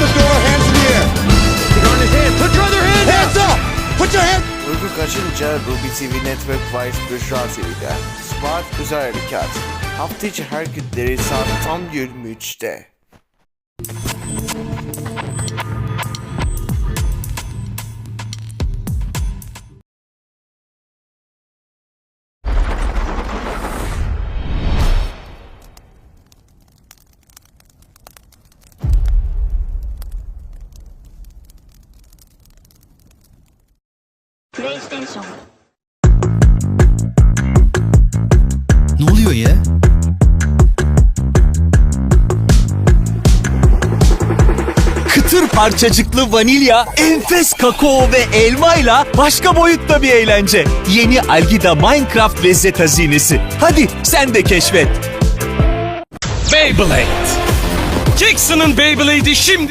the door, hands in the air. on his hands. Put your other hand up. Hands up! Put your hands... Uyku kaçınca Ruby TV Network Vice Büşra TV'de. Smart Özel Harekat. Hafta içi her günleri saat tam 23'te. PlayStation Ne oluyor ya? Kıtır parçacıklı vanilya, enfes kakao ve elmayla başka boyutta bir eğlence. Yeni Algida Minecraft lezzet hazinesi. Hadi sen de keşfet. Beyblade. Jackson'ın Beyblade'i şimdi